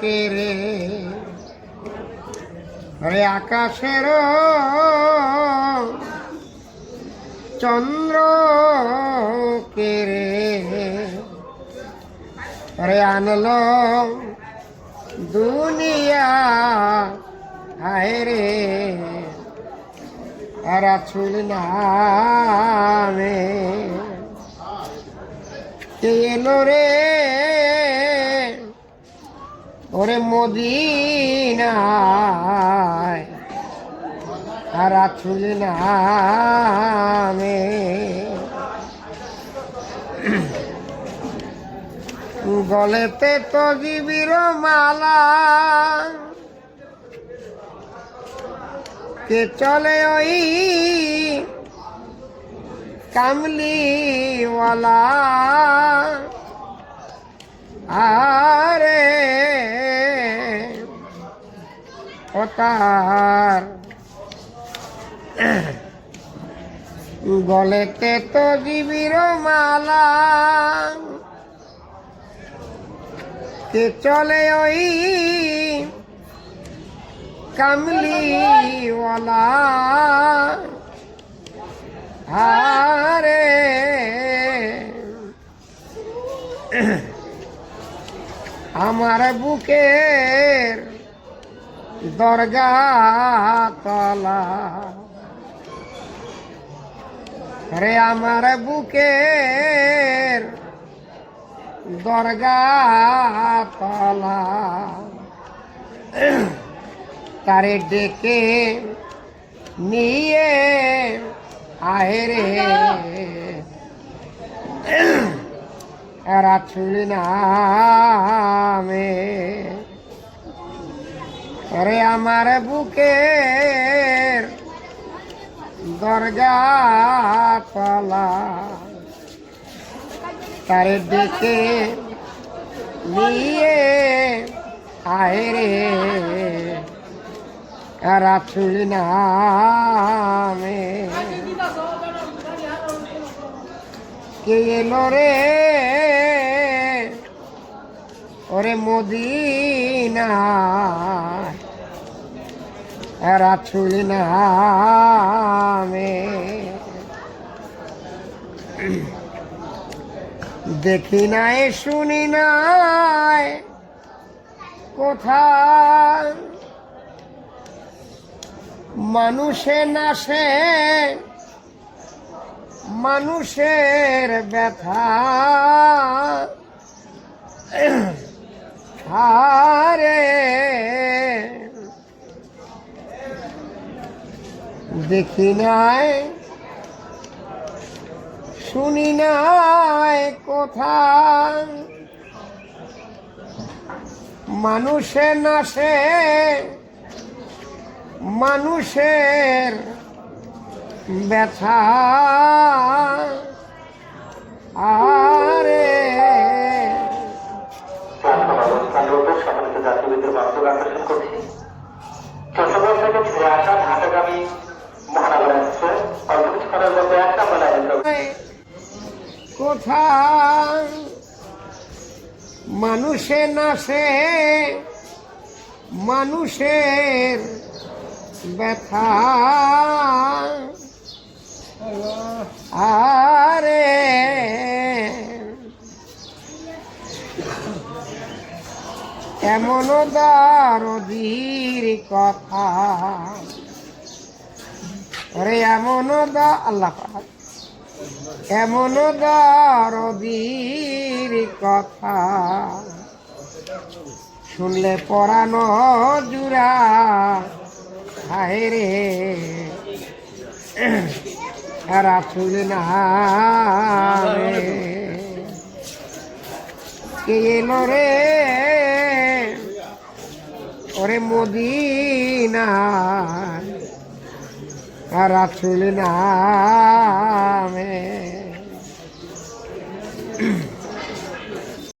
কে রে? আরে আকাশের চন্দ্র কে রে? আরে আনলো দুনিয়া, হায় রে। নামে এলো রে? ওরে মদিনায় আর ছুল নামে। গলেতে তো জীবির মালা। কে চলে ওই কামলিওয়ালা? আরে ও তার গলেতে তো জীবির মালা। কে চলে ওই কামলিওয়ালা? আরে আমার বুকের দরগা তলা। রে আমার বুকের দরগা তলা। তারে ডেকে নিয়ে আহে রে। রাছুল নামে। আরে আমার বুকের দরগা তলা তারে ডেকে নিয়ে আহে রে। রাছুল নামে। কে ওরে মদিনা রাছুল নামে। দেখি নাই শুনি নাই কোথায়? মানুষে নাশে মানুষের ব্যথা হারে দেখি নাই শুনি নাই কোথায় মানুষে নাশে মানুষের ব্যথা। কোথায় মানুষে নাশে মানুষের ব্যথা। আরে এমন দারদির কথা। রে এমন দা আল্লাহ এমন দরদির কথা। শুনলে পরানো জুড়া হায় রে। রাসুল নামে কে এলো রে? ওরে মদিনা রাসুল নামে।